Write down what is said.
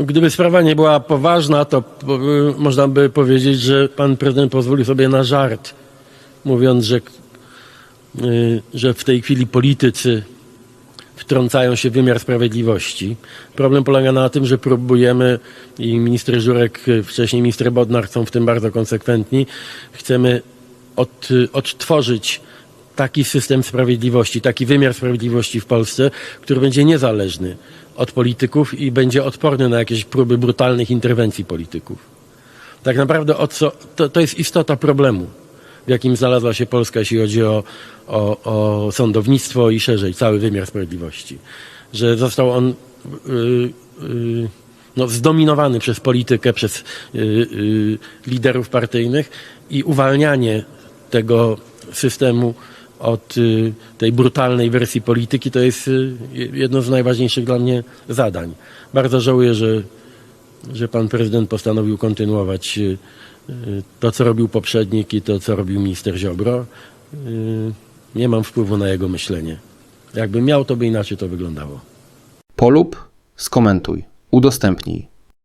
Gdyby sprawa nie była poważna, to y, można by powiedzieć, że pan prezydent pozwolił sobie na żart, mówiąc, że, y, że w tej chwili politycy wtrącają się w wymiar sprawiedliwości. Problem polega na tym, że próbujemy i minister Żurek, y, wcześniej minister Bodnar są w tym bardzo konsekwentni. Chcemy od, odtworzyć taki system sprawiedliwości, taki wymiar sprawiedliwości w Polsce, który będzie niezależny od polityków i będzie odporny na jakieś próby brutalnych interwencji polityków. Tak naprawdę o co, to, to jest istota problemu, w jakim znalazła się Polska, jeśli chodzi o, o, o sądownictwo i szerzej cały wymiar sprawiedliwości. Że został on y, y, no, zdominowany przez politykę, przez y, y, liderów partyjnych i uwalnianie tego systemu od y, tej brutalnej wersji polityki to jest y, jedno z najważniejszych dla mnie zadań. Bardzo żałuję, że że pan prezydent postanowił kontynuować y, to, co robił poprzednik i to, co robił minister Ziobro. Nie mam wpływu na jego myślenie. Jakby miał, to by inaczej to wyglądało. Polub, skomentuj, udostępnij.